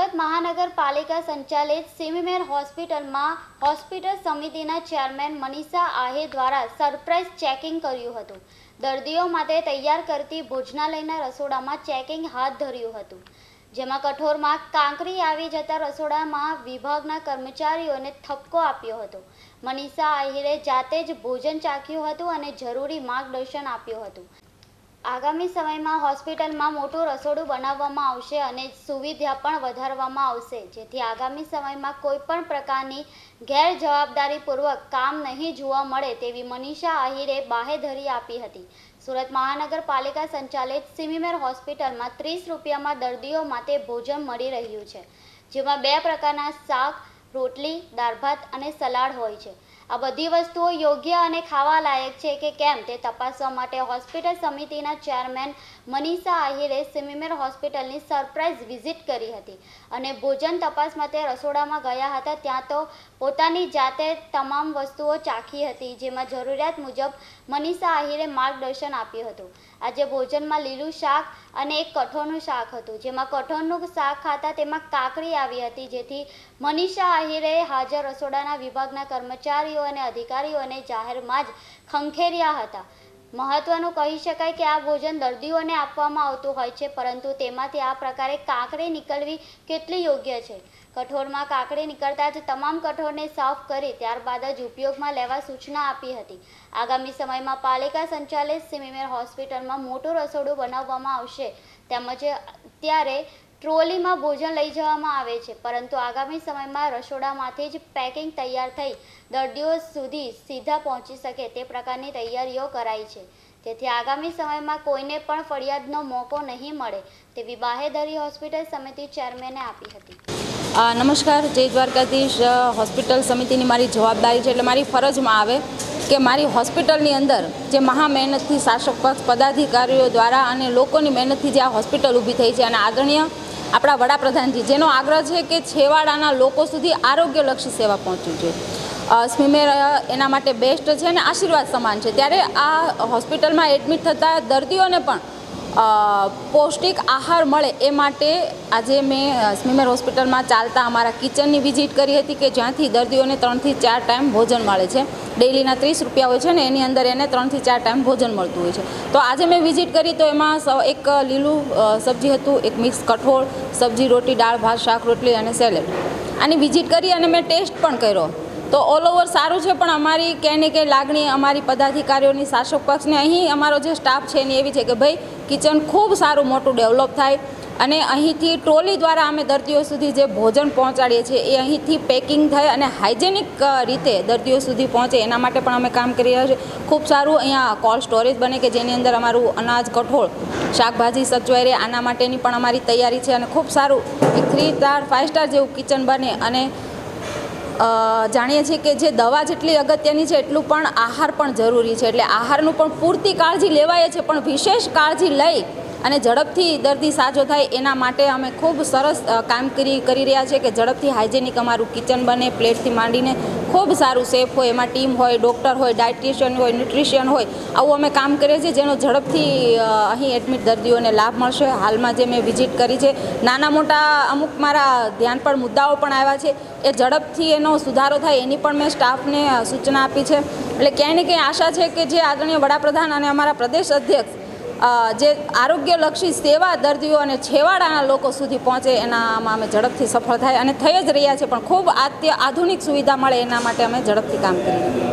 સુરત મહાનગરપાલિકા સંચાલિત સિમીમેર હોસ્પિટલમાં હોસ્પિટલ સમિતિના ચેરમેન મનીષા આહિર દ્વારા સરપ્રાઇઝ ચેકિંગ કર્યું હતું. દર્દીઓ માટે તૈયાર કરતી ભોજનાલયના રસોડામાં ચેકિંગ હાથ ધર્યું હતું. જેમાં કઠોરમાં કાંકરી આવી જતા રસોડામાં વિભાગના કર્મચારીઓને થપકો આપ્યો હતો. મનીષા આહિરે જાતે જ ભોજન ચાખ્યું હતું અને જરૂરી માર્ગદર્શન આપ્યું હતું. આગામી સમયમાં હોસ્પિટલમાં મોટું રસોડું બનાવવામાં આવશે અને સુવિધા પણ વધારવામાં આવશે. જેથી આગામી સમયમાં કોઈ પણ પ્રકારની ગેરજવાબદારીપૂર્વક કામ નહીં જોવા મળે તેવી મનીષા આહિરે બાહેધરી આપી હતી. સુરત મહાનગરપાલિકા સંચાલિત સિમિમેર હોસ્પિટલમાં ત્રીસ રૂપિયામાં દર્દીઓ માટે ભોજન મળી રહ્યું છે, જેમાં બે પ્રકારના શાક, રોટલી, દાળ ભાત અને સલાડ હોય છે. આ બધી વસ્તુઓ યોગ્ય અને ખાવા લાયક છે કે કેમ તે તપાસવા માટે હોસ્પિટલ સમિતિના ચેરમેન મનીષા આહિરે સિમિમેર હોસ્પિટલની સરપ્રાઇઝ વિઝિટ કરી હતી અને ભોજન તપાસ માટે રસોડામાં ગયા હતા ત્યાં તો પોતાની જાતે તમામ વસ્તુઓ ચાખી હતી જેમાં જરૂરિયાત મુજબ મનીષા આહિરે માર્ગદર્શન આપ્યું હતું. આજે ભોજનમાં લીલું શાક અને એક કઠોળનું શાક હતું, જેમાં કઠોળનું શાક ખાતા તેમાં કાકડી આવી હતી, જેથી મનીષા આહિરે હાજર રસોડાના વિભાગના કર્મચારીઓ અને અધિકારીઓને જાહેરમાં જ ખંખેર્યા હતા. મહત્વનું કહી શકાય કે આ ભોજન દર્દીઓને આપવામાં આવતું હોય છે, પરંતુ તેમાંથી આ પ્રકારે કાકડી નીકળવી કેટલી યોગ્ય છે? કઠોળમાં કાકડી નીકળતા જ તમામ કઠોળને સાફ કરી ત્યારબાદ જ ઉપયોગમાં લેવા સૂચના આપી હતી. આગામી સમયમાં પાલિકા સંચાલિત સિમિમેર હોસ્પિટલમાં મોટું રસોડું બનાવવામાં આવશે. તેમજ ત્યારે ટ્રોલીમાં ભોજન લઈ જવામાં આવે છે, પરંતુ આગામી સમયમાં રસોડામાંથી જ પેકિંગ તૈયાર થઈ દર્દીઓ સુધી સીધા પહોંચી શકે તે પ્રકારની તૈયારીઓ કરાઈ છે. તેથી આગામી સમયમાં કોઈને પણ ફરિયાદનો મોકો નહીં મળે તેવી બાહેધરી હોસ્પિટલ સમિતિ ચેરમેને આપી હતી. નમસ્કાર, જય દ્વારકાધીશ હોસ્પિટલ સમિતિની મારી જવાબદારી છે એટલે મારી ફરજમાં આવે કે મારી હોસ્પિટલની અંદર જે મહા મહેનતથી શાસક પક્ષ પદાધિકારીઓ દ્વારા અને લોકોની મહેનતથી જે આ હોસ્પિટલ ઊભી થઈ છે અને આદરણીય આપણા વડાપ્રધાનજી, જેનો આગ્રહ છે કે છેવાડાના લોકો સુધી આરોગ્યલક્ષી સેવા પહોંચવી જોઈએ. સ્મીમેર એના માટે બેસ્ટ છે અને આશીર્વાદ સમાન છે. ત્યારે આ હોસ્પિટલમાં એડમિટ થતા દર્દીઓને પણ પૌષ્ટિક આહાર મળે એ માટે આજે મેં સ્મીમેર હોસ્પિટલમાં ચાલતા અમારા કિચનની વિઝિટ કરી હતી કે જ્યાંથી દર્દીઓને ત્રણથી ચાર ટાઈમ ભોજન મળે છે. ડેઈલીના ત્રીસ રૂપિયા હોય છે ને એની અંદર એને ત્રણથી ચાર ટાઈમ ભોજન મળતું હોય છે. તો આજે મેં વિઝિટ કરી તો એમાં એક લીલું સબ્જી હતું, એક મિક્સ કઠોળ, સબ્જી, રોટી, દાળ, ભાત, શાક, રોટલી અને સેલેડ. આની વિઝિટ કરી અને મેં ટેસ્ટ પણ કર્યો. તો ઓલ ઓવર સારું છે પણ અમારી ક્યાંય ને ક્યાંય લાગણી અમારી પદાધિકારીઓની શાસક પક્ષને અહીં અમારો જે સ્ટાફ છે એની એવી છે કે ભાઈ કિચન ખૂબ સારું મોટું ડેવલપ થાય અને અહીંથી ટ્રોલી દ્વારા અમે દર્દીઓ સુધી જે ભોજન પહોંચાડીએ છીએ એ અહીંથી પેકિંગ થાય અને હાઇજેનિક રીતે દર્દીઓ સુધી પહોંચે એના માટે પણ અમે કામ કરી રહ્યા છીએ. ખૂબ સારું અહીંયા કોલ્ડ સ્ટોરેજ બને કે જેની અંદર અમારું અનાજ, કઠોળ, શાકભાજી સચવાઈ રહે આના માટેની પણ અમારી તૈયારી છે અને ખૂબ સારું એક થ્રી સ્ટાર, ફાઇવ સ્ટાર જેવું કિચન બને અને જાણીએ છીએ કે જે દવા જેટલી અગત્યની છે એટલું પણ આહાર પણ જરૂરી છે. એટલે આહારનું પણ પૂરતી કાળજી લેવાય છે, પણ વિશેષ કાળજી લઈ અને ઝડપથી દર્દી સાજો થાય એના માટે અમે ખૂબ સરસ કામગીરી કરી રહ્યા છીએ કે ઝડપથી હાઇજેનિક અમારું કિચન બને, પ્લેટથી માંડીને ખૂબ સારું સેફ હોય, એમાં ટીમ હોય, ડૉક્ટર હોય, ડાયટિશિયન હોય, ન્યુટ્રિશિયન હોય, આવું અમે કામ કરીએ છીએ જેનો ઝડપથી અહીં એડમિટ દર્દીઓને લાભ મળશે. હાલમાં જે મેં વિઝિટ કરી છે, નાના મોટા અમુક મારા ધ્યાન પર મુદ્દાઓ પણ આવ્યા છે. એ ઝડપથી એનો સુધારો થાય એની પણ મેં સ્ટાફને સૂચના આપી છે. એટલે ક્યાંય ને આશા છે કે જે આદરણીય વડાપ્રધાન અને અમારા પ્રદેશ અધ્યક્ષ જે આરોગ્યલક્ષી સેવા દર્દીઓ અને છેવાડાના લોકો સુધી પહોંચે એનામાં અમે ઝડપથી સફળ થાય અને થઈ જ રહ્યા છે. પણ ખૂબ આત્ય આધુનિક સુવિધા મળે એના માટે અમે ઝડપથી કામ કરી